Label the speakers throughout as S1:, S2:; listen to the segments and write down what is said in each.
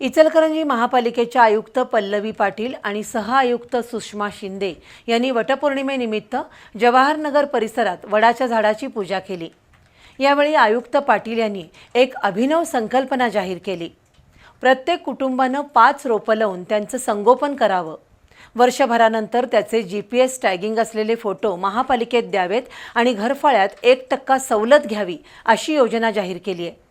S1: इचलकरंजी महापालिकेच्या आयुक्त पल्लवी पाटील आणि सहआयुक्त सुषमा शिंदे यांनी वटपौर्णिमेनिमित्त जवाहरनगर परिसरात वडाच्या झाडाची पूजा केली. यावेळी आयुक्त पाटील यांनी एक अभिनव संकल्पना जाहीर केली. प्रत्येक कुटुंबानं पाच रोपं लावून त्यांचं संगोपन करावं. वर्षभरानंतर त्याचे जी पी एस टॅगिंग असलेले फोटो महापालिकेत द्यावेत आणि घरफाळ्यात एक टक्का सवलत घ्यावी अशी योजना जाहीर केली आहे.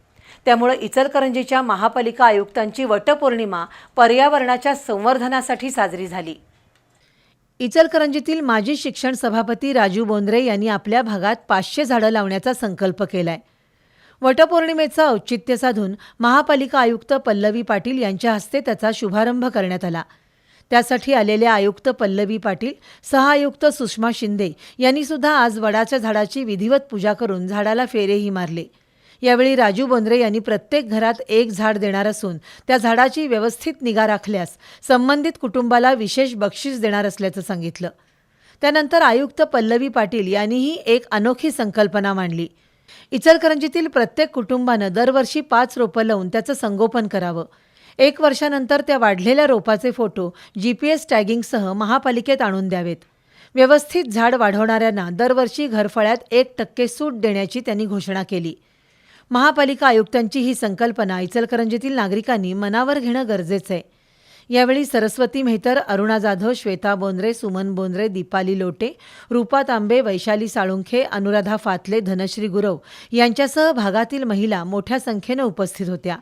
S1: त्यामुळे इचलकरंजीच्या महापालिका आयुक्तांची वटपौर्णिमा पर्यावरणाच्या संवर्धनासाठी साजरी झाली. इचलकरंजीतील माजी शिक्षण सभापती राजू बोंद्रे यांनी आपल्या भागात पाचशे झाडं लावण्याचा संकल्प केलाय. वटपौर्णिमेचं औचित्य साधून महापालिका आयुक्त पल्लवी पाटील यांच्या हस्ते त्याचा शुभारंभ करण्यात आला. त्यासाठी आलेल्या आयुक्त पल्लवी पाटील सहआयुक्त सुषमा शिंदे यांनी सुद्धा आज वडाच्या झाडाची विधिवत पूजा करून झाडाला फेरेही मारले. यावेळी राजू बोंद्रे यांनी प्रत्येक घरात एक झाड देणार असून त्या झाडाची व्यवस्थित निगा राखल्यास संबंधित कुटुंबाला विशेष बक्षीस देणार असल्याचं सांगितलं. त्यानंतर आयुक्त पल्लवी पाटील यांनीही एक अनोखी संकल्पना मांडली. इचलकरंजीतील प्रत्येक कुटुंबानं दरवर्षी पाच रोपं लावून त्याचं संगोपन करावं. एक वर्षानंतर त्या वाढलेल्या रोपाचे फोटो जी पी एस टॅगिंगसह महापालिकेत आणून द्यावेत. व्यवस्थित झाड वाढवणाऱ्यांना दरवर्षी घरफळ्यात एक टक्के सूट देण्याची त्यांनी घोषणा केली. महापालिका आयुक्तांची ही संकल्पना इचलकरंजीतील नागरिकांनी मनावर घेणं गरजेचं आहे यावेळी सरस्वती मेहतर अरुणा जाधव श्वेता बोंद्रे सुमन बोंद्रे दीपाली लोटे रूपा तांबे वैशाली साळुंखे अनुराधा फातले धनश्री गुरव यांच्यासह भागातील महिला मोठ्या संख्येनं उपस्थित होत्या.